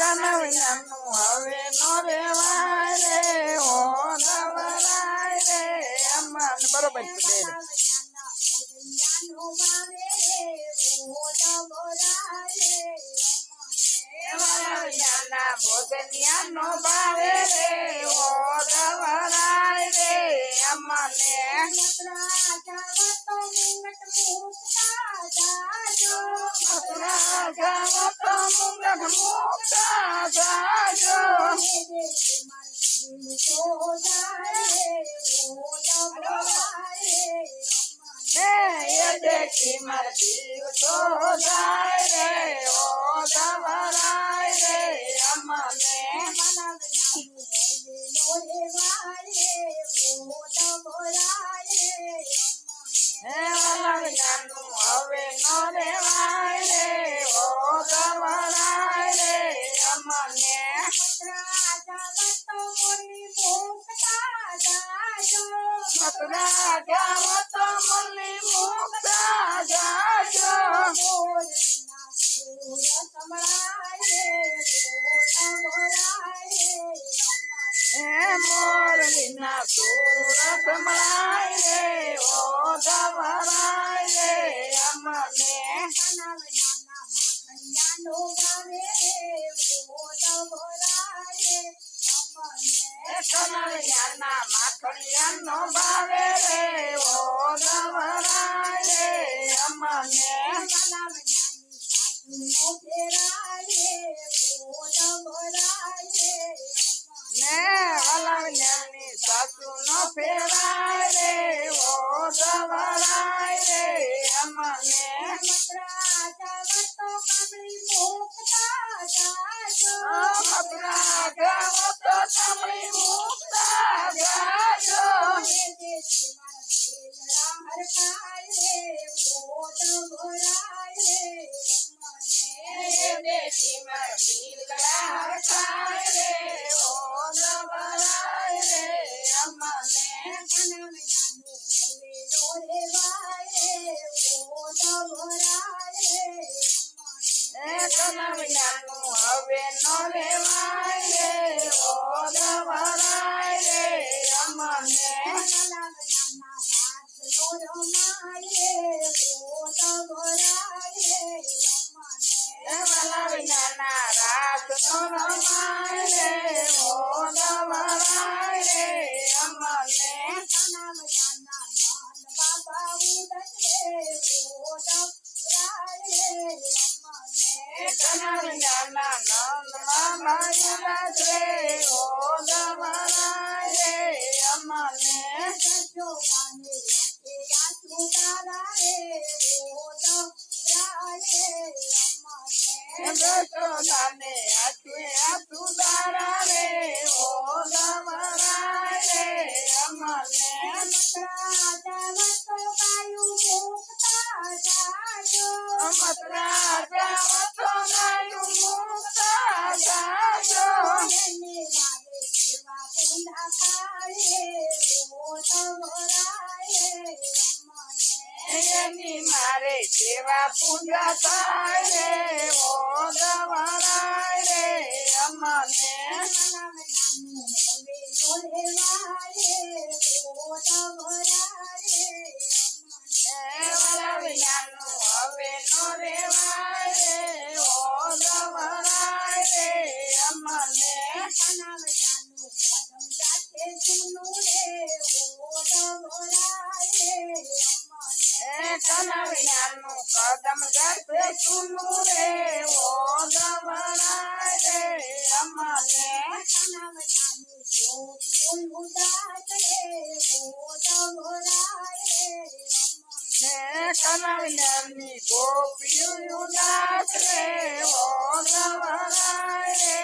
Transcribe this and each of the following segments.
I'm not worried all no de માર જીવ તો જાય રે ને વલાવલ્યાની સાસુ નો ફેરાય રે ઓ ગભરાય રે અમને મથુરા એ કનૈયાનું હવે ન રેવાય રે ઓ ગભરાય રે અમને રાત નો રમાય રે નંદ મામાયલા રે ઓ ગભરાય રે અમને એ જશોદાને આંખે પૂજા રે ઓ ગભરાય રે અમને કનવની ગોપીઓ ઉદાસ રે ઓ નવરાય રે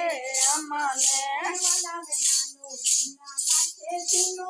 અમને વલવનાનું જમના કાંઠે ચૂનો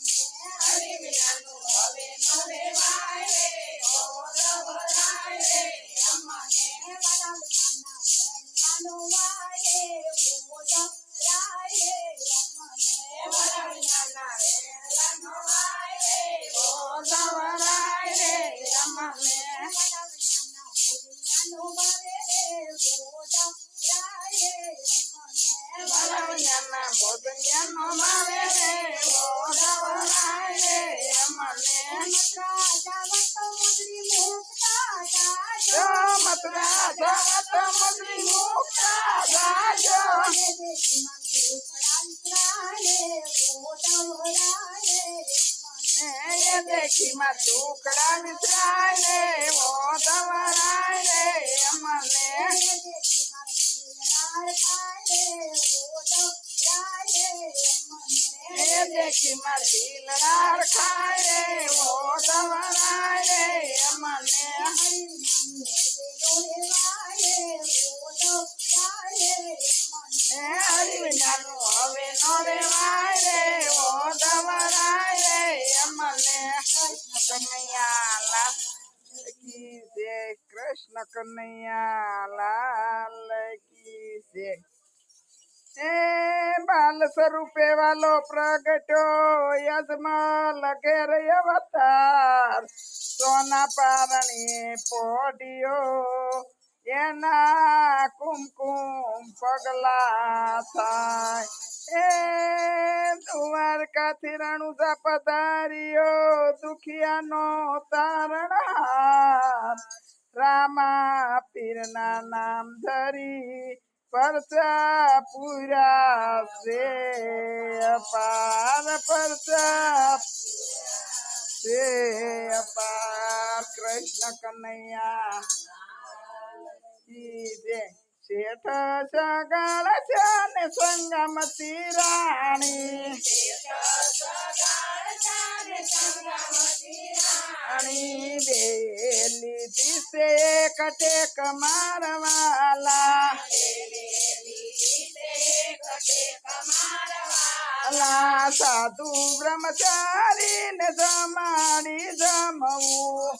देखी मधुकड़ा मित्राय रे वो दवराय रे अमने देखी मधील रार खाय रे वो दवराय रे अमने हरि नानु हवे नो रे वाय रे કૃષ્ણ કનૈયા લાલ કી જય એ બાલ સ્વરૂપે વાલો પ્રગટ્યો યજમાલ ઘેર અવતાર સોના પારણી પોઢિયો એના કુમકુમ પગલા થાય એ દ્વારકાથી રણુજા પધાર્યો દુખિયાનો તારણહાર રામા પીરના નામ ધરી પરચા પૂરા છે અપાર પરચા છે અપાર કૃષ્ણ કનૈયા. જય શેઠ સગળ છે ને સંગમતી રાણી. રાણી બેલી દિશે કટેક મારવાલા. અલા સાધુ બ્રહ્મચારી ને જમાડી જમવું.